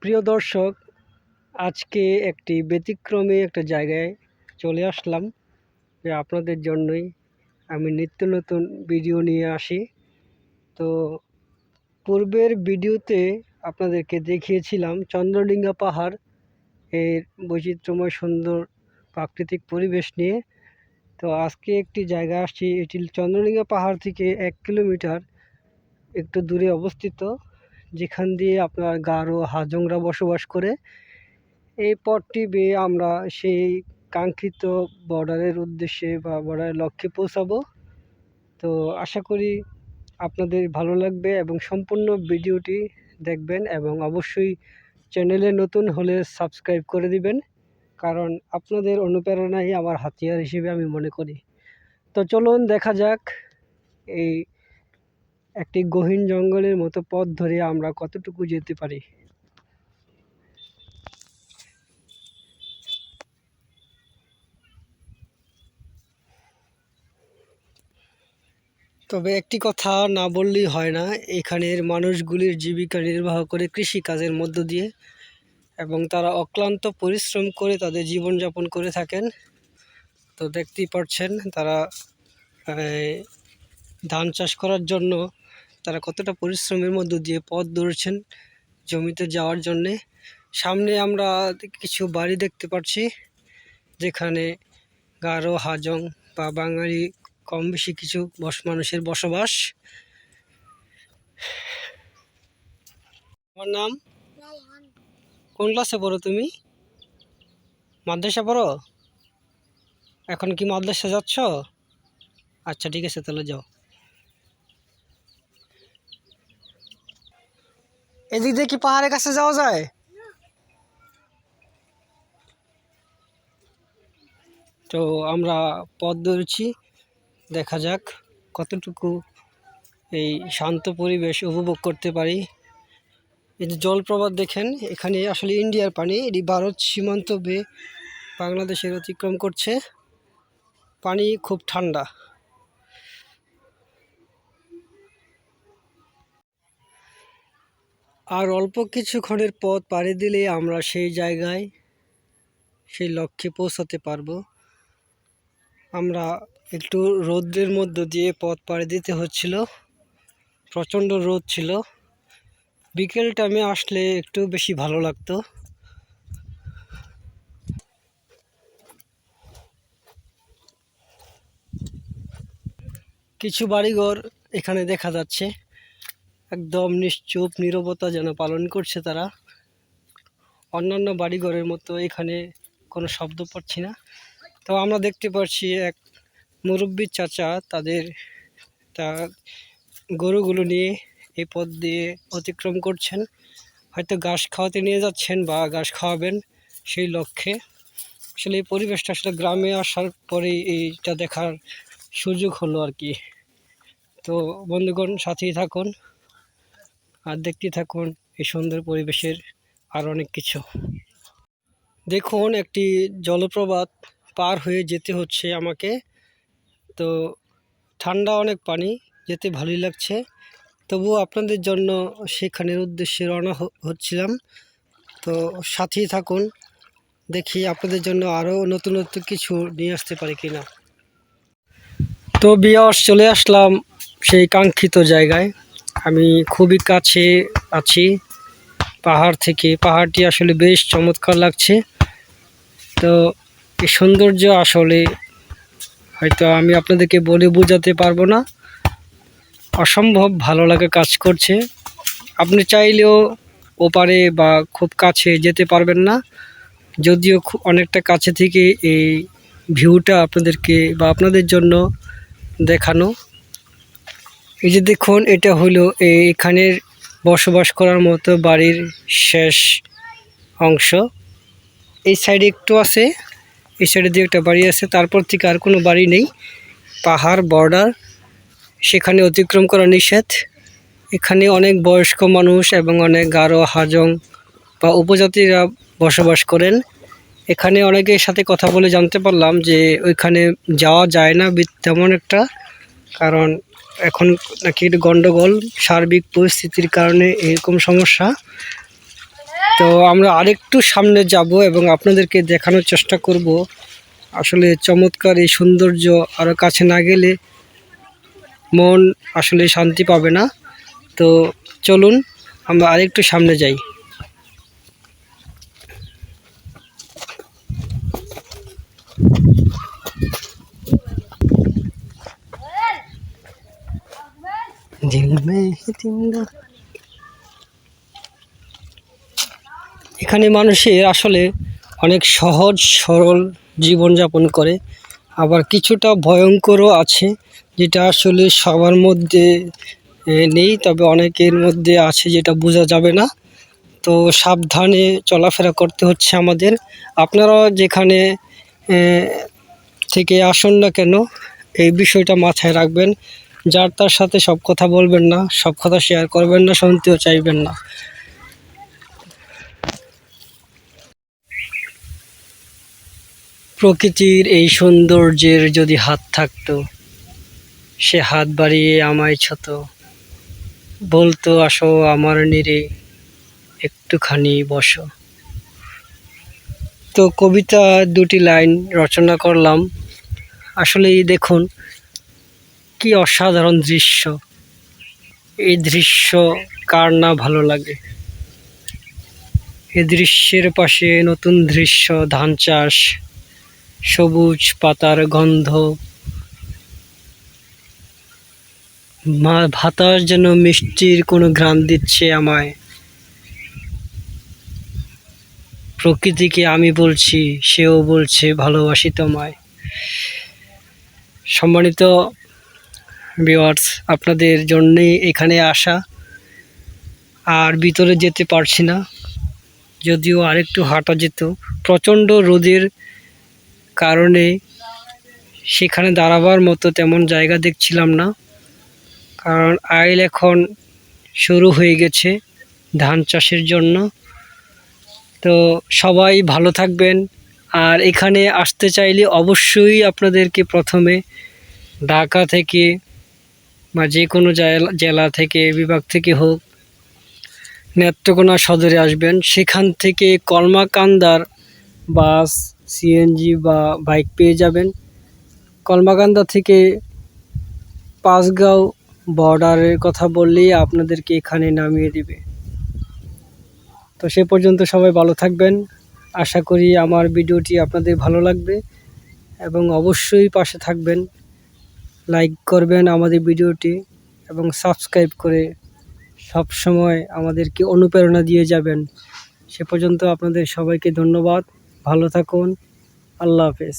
প্রিয় দর্শক, আজকে একটি ব্যতিক্রমী একটা জায়গায় চলে আসলাম, যে আপনাদের জন্যই আমি নিত্য নতুন ভিডিও নিয়ে আসি। তো পূর্বের ভিডিওতে আপনাদেরকে দেখিয়েছিলাম চন্দ্রডিঙ্গা পাহাড় এর বৈচিত্র্যময়, সুন্দর প্রাকৃতিক পরিবেশ নিয়ে। তো আজকে একটি জায়গা আসছি, এটি চন্দ্রডিঙ্গা পাহাড় থেকে এক কিলোমিটার একটু দূরে অবস্থিত। যেখান দিয়ে আপনার গারো হাজংরা বসবাস করে। এই পথটি বেয়ে আমরা সেই কাঙ্ক্ষিত বর্ডারের উদ্দেশ্যে বা বর্ডারের লক্ষ্যে পৌঁছাবো। তো আশা করি আপনাদের ভালো লাগবে এবং সম্পূর্ণ ভিডিওটি দেখবেন এবং অবশ্যই চ্যানেলে নতুন হলে সাবস্ক্রাইব করে দিবেন, কারণ আপনাদের অনুপ্রেরণাই আমার হাতিয়ার হিসেবে আমি মনে করি। তো চলুন দেখা যাক এই একটি গহীন জঙ্গলের মতো পথ ধরে আমরা কতটুকু যেতে পারি? তবে একটি কথা না বললেই হয় না, এখানের মানুষগুলির জীবিকা নির্বাহ করে কৃষি কাজের মধ্য দিয়ে এবং তারা অক্লান্ত পরিশ্রম করে তাদের জীবনযাপন করে থাকেন। তো দেখতেই পাচ্ছেন তারা ধান চাষ করার জন্য তারা কতটা পরিশ্রমের মধ্য দিয়ে পথ ধরেছেন জমিতে যাওয়ার জন্যে। সামনে আমরা কিছু বাড়ি দেখতে পাচ্ছি, যেখানে গারো, হাজং বা বাঙালি কম বেশি কিছু বস, মানুষের বসবাস। আমার নাম? কোন ক্লাসে পড়ো তুমি? মাদ্রাসা পড়ো? এখন কি মাদ্রাসা যাচ্ছ? আচ্ছা ঠিক আছে, তাহলে যাও। এদিক দিয়ে কি পাহাড়ের কাছে যাওয়া যায়? তো আমরা পথ ধরেছি, দেখা যাক কতটুকু এই শান্ত পরিবেশ উপভোগ করতে পারি। এই যে জলপ্রপাত দেখেন, এখানে আসলে ইন্ডিয়ার পানি, এটি ভারত সীমান্ত বেয়ে বাংলাদেশের অতিক্রম করছে। পানি খুব ঠান্ডা। আর অল্প কিছুক্ষণের পথ পাড়ি দিলে আমরা সেই জায়গায়, সেই লক্ষ্যে পৌঁছাতে পারব। আমরা একটু রৌদ্রের মধ্য দিয়ে পথ পাড়ি দিতে হচ্ছিল। প্রচণ্ড রোদ ছিল। বিকেল টাইমে আসলে একটু বেশি ভালো লাগতো। কিছু বাড়িঘর এখানে দেখা যাচ্ছে। একদম নিশ্চুপ, নীরবতা যেন পালন করছে তারা। অন্যান্য বাড়িঘরের মতো এখানে কোনো শব্দ পাচ্ছি না। তো আমরা দেখতে পাচ্ছি এক মুরব্বী চাচা তাদের তা গরুগুলো নিয়ে এই পথ দিয়ে অতিক্রম করছেন। হয়তো ঘাস খাওয়াতে নিয়ে যাচ্ছেন বা ঘাস খাওয়াবেন সেই লক্ষ্যে। আসলে এই পরিবেশটা আসলে গ্রামে আসার পরেই এইটা দেখার সুযোগ হলো আর কি। তো বন্ধুগণ, সাথেই থাকুন। আর দেখতে থাকুন এই সুন্দর পরিবেশের আর অনেক কিছু। দেখুন, একটি জলপ্রপাত পার হয়ে যেতে হচ্ছে আমাকে। তো ঠান্ডা অনেক পানি, যেতে ভালোই লাগছে। তবুও আপনাদের জন্য সেখানের উদ্দেশ্যে রওনা হচ্ছিলাম। তো সাথেই থাকুন, দেখি আপনাদের জন্য আরও নতুন নতুন কিছু নিয়ে আসতে পারি কিনা। তো বিয়াস চলে আসলাম সেই কাঙ্ক্ষিত জায়গায়। আমি খুবই কাছে আছি। পাহাড় থেকে, পাহাড়টি আসলে বেশ চমৎকার লাগছে। তো এই সৌন্দর্য আসলে হয়তো আমি আপনাদেরকে বলে বোঝাতে পারব না। অসম্ভব ভালো লাগে কাজ করছে। আপনি চাইলেও ওপারে বা খুব কাছে যেতে পারবেন না। যদিও অনেকটা কাছে থেকে এই ভিউটা আপনাদেরকে বা আপনাদের জন্য দেখানো। এই যে দেখুন, এটা হলো এখানের বসবাস করার মতো বাড়ির শেষ অংশ। এই সাইডে একটু আছে, এই সাইডে দিয়ে একটা বাড়ি আছে, তারপর থেকে আর কোনো বাড়ি নেই। পাহাড়, বর্ডার, সেখানে অতিক্রম করা নিষেধ। এখানে অনেক বয়স্ক মানুষ এবং অনেক গারো হাজং বা উপজাতিরা বসবাস করেন। এখানে অনেকের সাথে কথা বলে জানতে পারলাম যে ওইখানে যাওয়া যায় না তেমন একটা, কারণ এখন নাকি একটু গণ্ডগোল সার্বিক পরিস্থিতির কারণে এরকম সমস্যা। তো আমরা আরেকটু সামনে যাব এবং আপনাদেরকে দেখানোর চেষ্টা করব। আসলে চমৎকার এই সৌন্দর্য আরও কাছে না গেলে মন আসলে শান্তি পাবে না। তো চলুন, আমরা আরেকটু সামনে যাই দিল মে তিনগা এখানে মানুষের আসলে অনেক সহজ, সরল জীবনযাপন করে। আবার কিছুটা ভয়ঙ্করও আছে, যেটা আসলে সবার মধ্যে নেই, তবে অনেকের মধ্যে আছে যেটা বোঝা যাবে না। তো সাবধানে চলাফেরা করতে হচ্ছে আমাদের। আপনারা যেখানে থেকে আসুন না কেন, এই বিষয়টা মাথায় রাখবেন। যার তার সাথে সব কথা বলবেন না, সব কথা শেয়ার করবেন না, শুনতেও চাইবেন না। প্রকৃতির এই সৌন্দর্যের যদি হাত থাকতো, সে হাত বাড়িয়ে আমায় ছত বলতো, আসো আমার নিরে, একটুখানি বসো। তো কবিতা দুটি লাইন রচনা করলাম। আসলেই দেখুন কি অসাধারণ দৃশ্য। এই দৃশ্য কার না ভালো লাগে? এই দৃশ্যের পাশে নতুন দৃশ্য, ধান চাষ, সবুজ পাতার গন্ধ। মা, ভাতার যেন মিষ্টির কোনো ঘ্রাণ দিচ্ছে আমায়। প্রকৃতিকে আমি বলছি, সেও বলছে ভালোবাসি তোমায়। সম্মানিত ভিওয়ার্স আপনাদের জন্যেই এখানে আসা। আর ভিতরে যেতে পারছি না, যদিও আরেকটু হাঁটা যেত। প্রচণ্ড রোদের কারণে সেখানে দাঁড়াবার মতো তেমন জায়গা দেখছিলাম না। কারণ আইল এখন শুরু হয়ে গেছে ধান চাষের জন্য। তো সবাই ভালো থাকবেন। আর এখানে আসতে চাইলে অবশ্যই আপনাদেরকে প্রথমে ঢাকা থেকে বা যে কোনো জেলা- থেকে, বিভাগ থেকে হোক, নেত্রকোনা সদরে আসবেন। সেখান থেকে কলমাকান্দার বাস সিএনজি বা বাইক পেয়ে যাবেন। কলমাকান্দা থেকে পাঁচগাঁও বর্ডারের কথা বললেই আপনাদেরকে এখানে নামিয়ে দিবে। তো সে পর্যন্ত সবাই ভালো থাকবেন। আশা করি আমার ভিডিওটি আপনাদের ভালো লাগবে এবং অবশ্যই পাশে থাকবেন। লাইক করবেন আমাদের ভিডিওটি এবং সাবস্ক্রাইব করে সব সময় আমাদেরকে অনুপ্রেরণা দিয়ে যাবেন। সে পর্যন্ত আপনাদের সবাইকে ধন্যবাদ। ভালো থাকুন। আল্লাহ হাফেজ।